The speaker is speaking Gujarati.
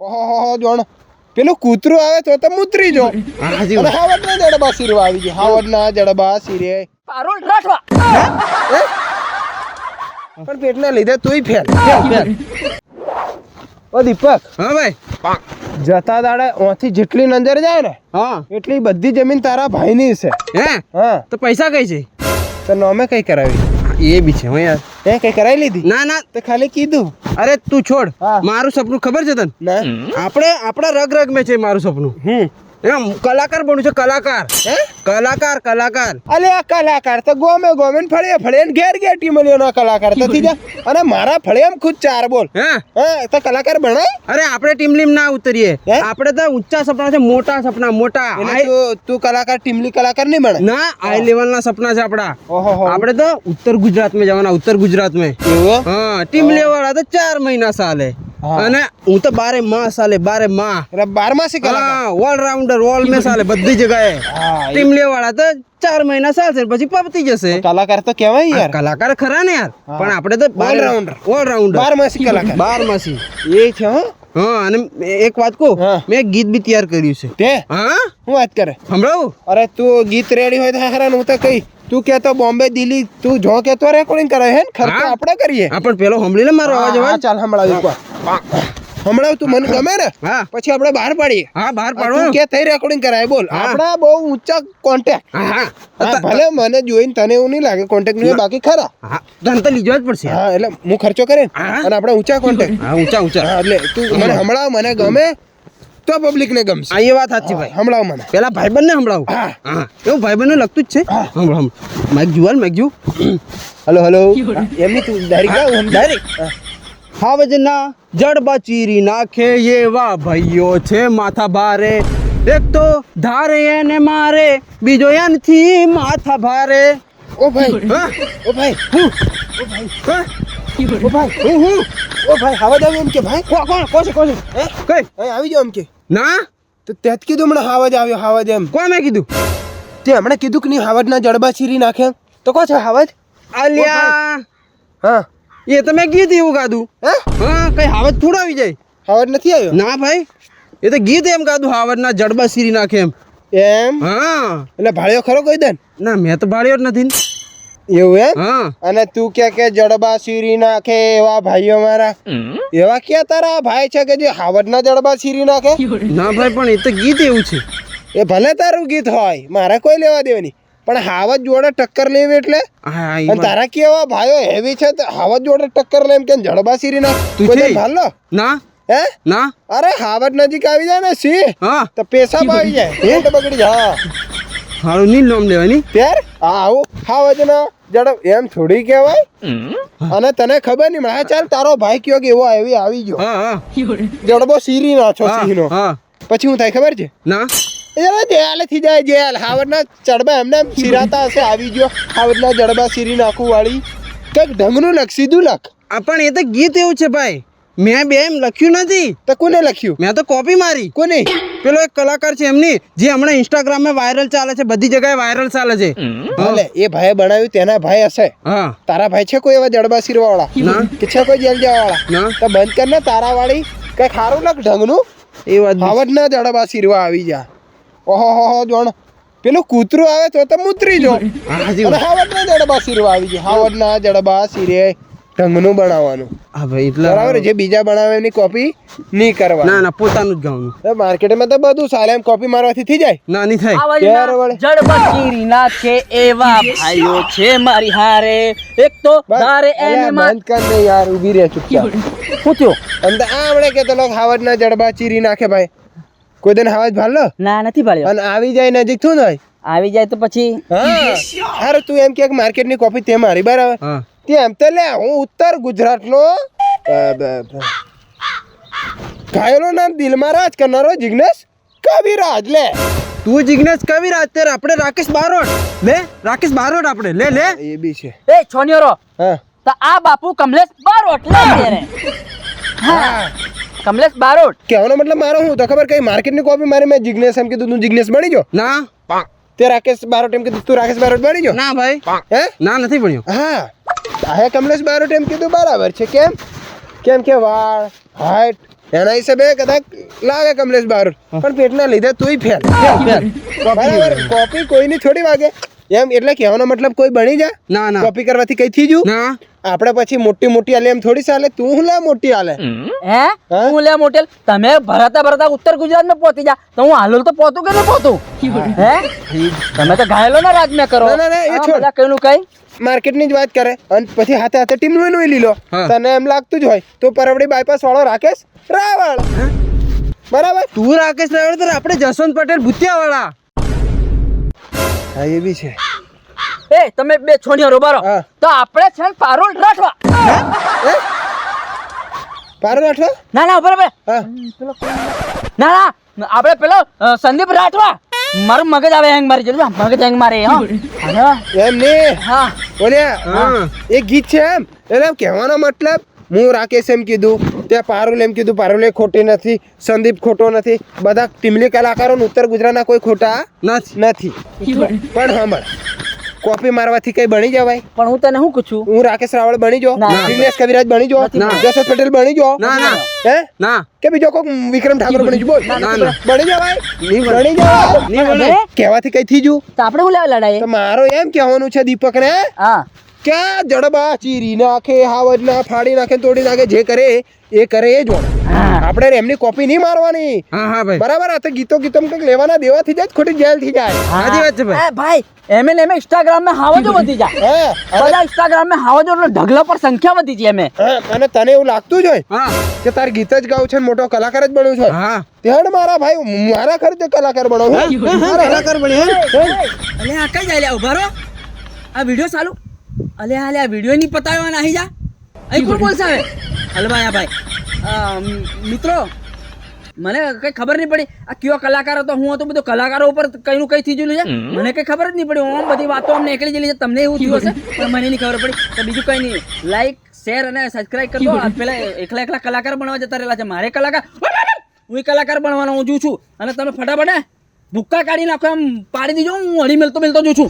ઓહો જોણ. પેલું કૂતરું આવે તો તમે ઉતરી જો. હા, હાજી અને જડબા શીરવા આવી ગયો. હાવડના જડબા શીરે. પારોલ રાઠવા. પણ પેટના લીધે તુંય ફેલ. ઓ દીપક. હા ભાઈ. જતા દાડે ઓથી જેટલી નજર જાય ને હા. એટલી બધી જમીન તારા ભાઈની છે. હે? હા. તો પૈસા કઈ છે? તો નોમે કઈ કરાવી? એ બી છે યાર. એ કઈ કરાવી લીધી? ના ના. તે ખાલી કીધું. અરે તું છોડ. મારું સપનું ખબર છે તને? ના આપણે આપણા રગ રગ મેં છે મારું સપનું. હમ. એમ કલાકાર બનવું છે કલાકાર. હે? કલાકાર કલાકાર. અલે આ કલાકાર તો ગોમે ગોમે ને ફળે ફળે ને ઘેર ઘેર ટીમલીઓના કલાકાર. તો થઈ જા. અને મારા ફળે એમ ખુદ ચાર બોલ. હે? હા તો કલાકાર બનાય અરે આપણે ટીમ લીમ ના ઉતરીએ. આપણે તો ઊંચા સપના છે મોટા સપના મોટા. તું તું કલાકાર ટીમલી કલાકાર નહીં બને? ના હાઈ લેવલ ના સપના છે આપડા ઓહો આપણે તો ઉત્તર ગુજરાતમાં જવાના ઉત્તર ગુજરાતમાં હા ટીમ લેવાળા તો ચાર મહિના સાલે. અને હું તો બારે માં સાલે બારે માં. બાર બારમાસી કલા ઓલ રાઉન્ડર ઓલ મે સાલે બધી જગ્યાએ. ટીમ લેવાળા તો ચાર મહિના ચાલશે પછી પપતી જશે. કલાકાર તો કહેવાય યાર. કલાકાર ખરા ને યાર. પણ આપણે તો બાર રાઉન્ડર ઓલ રાઉન્ડર બારમાસી કલાકાર. બાર માસી એ છે હો. હા અને એક વાત કહું મેં ગીત બી તૈયાર કર્યું છે. તે? હા? હું વાત કરે? સંભળાવું? અરે તું ગીત રેડી હોય તો હારા હું તો કઈ તું કેતો બોમ્બે દિલ્હી તું જો કહેતો રેકોર્ડિંગ કરે હે ખર્ચો આપણે કરીએ. હા પણ પેલો સાંભળી લે મારો અવાજ અવાજ ચાલ હમણાં હમણાં તું મને ગમે ને? હા. પછી આપણે બહાર પાડીએ. હા બહાર પાડો કે થઈ રેકોર્ડિંગ કરાય બોલ. આપણા બહુ ઊંચા કોન્ટેક્ટ હા ભલે મને જોઈને તને એવું નહીં લાગે કોન્ટેક્ટનું બાકી ખરા. હા તો લીધો જ પડશે. હા એટલે હું ખર્ચો કરે અને આપણે ઊંચા કોન્ટેક્ટ હા ઊંચા ઊંચા. એટલે તું મને હમણાં મને ગમે. તો પબ્લિક ને ગમશે. આ એ વાત સાચી ભાઈ. હમણાં મને. પેલા ભાઈબંધ ને હમણાં હા. એવું ભાઈબંધ ને લગતું જ છે? હમણાં હમ. માઇક જુવાલ માઇક જુ હલો હલો. એમની તું ડાયરેક્ટ ગાવ એમ ડાયરેક્ટ હાવજના જડબા ચીરી નાખે એવા ભાઈઓ છે માથા ભારે. એક તો ધારે એને મારે બીજો એનથી માથા ભારે. ઓ ભાઈ? ઓ ભાઈ. ઓ હા? ઓ ભાઈ હું હું. ઓ ભાઈ હાવજ આવ્યો એમ કે ભાઈ. કોણ કોણ કોણ છે કોણ છે. હે? કઈ? એ આવી જાવ એમ કે. ના? તો તે કીધું હમણાં હાવજ આવ્યો હાવજ એમ. કોણ કીધું? તે હમણાં કીધું કે નહીં હાવજના જડબા ચીરી નાખે તો કો છે હાવજ આલિયા. હા. એ તમે ગીત એવું ગાધું? હે? હા કઈ હાવજ થોડો આવી જાય? હાવજ નથી આવ્યો? ના ભાઈ. એ તો ગીત એમ ગાધું હાવજના જડબા સીરી નાખે એમ. એમ? હા. એટલે ભાળ્યો ખરો કોઈ દે ના મેં તો ભાળ્યો જ નથી. એવું એમ? અને તું કે કે જડબા સીરી નાખે એવા ભાઈઓ મારા. એવા ક્યાં તારા ભાઈ છે કે જે હાવજના જડબા સીરી નાખે? ના ભાઈ પણ એ તો ગીત એવું છે. એ ભલે તારું ગીત હોય મારે કોઈ લેવા દેવાની. પણ હાવજ જોડે ટક્કર લેવી એટલે? તારા કેવા ભાઈઓ હેવી છે હાવજ જોડે ટક્કર લે એમ કે જડબા સીરી ના તું ભાલ ના. હે? ના. અરે હાવડ નજીક આવી જાય ને સી હા. તો પેશાબ આવી જાય. બગડી જાય હા હારું નહીં નામ લેવાની. ત્યાર આ આવું હા વજના જડબ એમ થોડી કહેવાય. અને તને ખબર નહીં મને ચાલ તારો ભાઈ કયો કે એવો આવી આવી ગયો. હા હા. જડબો સીરી નાખો હા, સિંહનો પછી હું થાય ખબર છે? ના. એ જરા જેલથી જાય જેલ. હાવડના ચડબા એમને એમ સિરાતા હશે આવી ગયો. હાવડના જડબા સીરી નાખું વાળી કંઈક ઢંગનું લખ સીધું લખ. આ પણ એ તો ગીત એવું છે ભાઈ. મેં બે એમ લખ્યું નથી. તો કોને લખ્યું? મેં તો કોપી મારી. કોને? પેલો એક કલાકાર છે એમની જે હમણાં ઇન્સ્ટાગ્રામમાં વાયરલ ચાલે છે બધી જગ્યાએ વાયરલ ચાલે છે. ભલે એ ભાઈ બનાવ્યું તેના ભાઈ હશે. હા. તારા ભાઈ છે કોઈ એવા જડબા સીરવા વાળા કે છે કોઈ જેલ જવા વાળા તો બંધ કર ને તારા વાળી કઈ ખારું લખ ઢંગનું. એ વાત બી- ના જડબા સીરવા આવી જા. ઓહો હો હો જોણ. પેલું કૂતરું આવે તો તો મુતરી જો. હાવડ ના જડબા સીરવા આવી જાય હાવડના જડબા સીરે ઢંગનું બનાવવાનું. હા ભાઈ એટલે બરાબર જે બીજા બનાવે એની કોપી નહીં કરવા ના ના પોતાનું જ ગાવાનું. માર્કેટમાં તો બધું સાલે એમ કોપી મારવાથી થઈ જાય. ના નહીં થાય. ક્યારે ના છે એવા ભાઈઓ છે મારી હારે. એક તો તારે એને બંધ કર દે યાર ઊભી રહે ચૂપચાપ. પૂછ્યો થયું? અને આવડે કે તો લોક હાવડના જડબા ચીરી નાખે ભાઈ. કોઈ દિન હાવજ ભાલ લો. ના નથી ભાળ્યો. અને આવી જાય નજીક થયું ને આવી જાય તો પછી. હા. હારું તું એમ કે માર્કેટની કોપી તે મારી બરાબર? હા. તે એમ તો લે હું ઉત્તર ગુજરાતનો. બ- બ- દિલમાં રાજ કરનારો જિગ્નેશ કવિરાજ લે. તું જિગ્નેશ કવિરાજ તેર આપણે રાકેશ બારોટ. લે રાકેશ બારોટ આપણે. લે લે. એ બી છે. એ છોનિયોરો હા. તો આ બાપુ કમલેશ બારોટ લે રે હા. કમલેશ બારોટ. કહેવાનો મતલબ મારો શું તો ખબર કઈ માર્કેટની કોપી મારી મેં જિગ્નેશ એમ કીધું તું જિગ્નેશ બની જો ના. તે રાકેશ બારોટ એમ કીધું તું રાકેશ બારોટ બની જો ના ભાઈ. હે? ના નથી ભણ્યો. હા. હે કમલેશ બારોટ એમ કીધું બરાબર છે કેમ? કેમ કે વાળ હાઈટ એના હિસાબે કદાચ લાગે કમલેશ બારોટ પણ પેટના લીધે તુંય ફેલ. બરાબર? કોપી કોઈની થોડી વાગે. એમ એટલે કહેવાનો મતલબ કોઈ બની જા ના ના. કોપી કરવાથી કઈ થઈ ગયું? ના. આપણે પછી મોટી મોટી આલે એમ થોડી ચાલે તું હું લે મોટી આલે? હે? હું? લે મોટેલ તમે ભરાતા ભરાતા ઉત્તર ગુજરાતમાં પહોંચી જા. તો હું હાલોલ તો પહોંચું કે નહીં પહોંચું? હે? તમે તો ઘાયલો ના રાજ મેં કરો. ના, ના, એ છોડ. કઈનું કઈ. માર્કેટની જ વાત કરે. અને પછી હાથે હાથે ટીમ લોઈ લીલો. હા. તને એમ લાગતું જ હોય તો પરવડી બાયપાસ વાળો રાકેશ રાવળ. બરાબર? તું રાકેશ રાવળ તો આપણે જસવંત પટેલ ભૂતિયા વાળા હા એ બી છે. એ તમે બે છોડીઓ રોબારો હા. તો આપણે છે ને પારોલ રાઠવા. પારો રાઠવા? ના ના બરાબર ના ના આપણે પેલો સંદીપ રાઠવા. મારું મગજ આવે હેંગ મારી જોડે. મગજ હેંગ મારે એમ ને હા. બોલ્યા હા. એક ગીત છે એમ? એટલે કહેવાનો મતલબ હું રાકેશ એમ કીધું ત્યાં પારુલ એમ કીધું પારુલે ખોટી નથી સંદીપ ખોટો નથી. બધા ટીમલી કલાકારો ઉત્તર ગુજરાતના કોઈ ખોટા નથી. નથી. પણ સાંભળ કોપી મારવાથી કઈ બની જવાય? પણ હું તને શું પૂછું? હું રાકેશ રાવળ બની જો ના. દિનેશ કવિરાજ બની જો જસવંત પટેલ બની જો ના ના. હે? ના. કે બીજો કોઈ વિક્રમ ઠાકોર બની જો બોલ. બની જવાય? બની. જવાય? નહીં બને. કહેવાથી કઈ થી જુ તો આપણે હું લેવા લડાઈ તો મારો એમ કહેવાનું છે દીપક ને હા. કે આ જડબા ચીરી નાખે હાવજ ના ફાડી નાખે તોડી નાખે જે કરે એ કરે એ જ આપણે એમની કોપી નહીં મારવાની. હા હા ભાઈ. બરાબર? આ તો ગીતો ગીતો કંઈક લેવાના દેવાથી જાય ખોટી જેલ થઈ જાય. સાચી વાત છે ભાઈ. ભાઈ એમ એમ ઇન્સ્ટાગ્રામમાં હાવજો વધી જાય. હે બધા ઇન્સ્ટાગ્રામમાં હાવજો એટલે ઢગલા પર સંખ્યા વધી છે એમે અને તને એવું લાગતું જ હોય હા. કે તાર ગીત જ ગાવ છે ને મોટો કલાકાર જ બન્યો છે. હા. ત્યાં મારા ભાઈ મારા ખર્ચે કલાકાર બનો કલાકાર બન્યો હે અલે આ કઈ જાય લે ઉભારો આ વિડિયો ચાલુ. અલે હાલે આ વીડિયો ની પતાવ્યો નાહી જા. અહીં કોણ બોલશે હવે? હલવાયા ભાઈ મિત્રો મને કઈ ખબર નહીં પડી. આ કયો કલાકાર હતો હું હતો બધો કલાકારો ઉપર કઈ નું કઈ થઈ ગયું છે? મને કઈ ખબર જ નહીં પડી. હું બધી વાતો અમને એકલી જેલી છે. તમને એવું થયું હશે પણ મને નહીં ખબર પડી. તો બીજું કઈ નહીં. લાઈક શેર અને સબસ્ક્રાઇબ કરજો. પેલા એકલા એકલા કલાકાર બનવા જતા રહેલા છે. મારે કલાકાર હું કલાકાર બનવાનો હું જોઉં છું. અને તમે ફટાફટ ભૂક્કા કાઢી નાખો એમ પાડી દીજો. હું હળી મેલતો મેલતો જોઉં છું.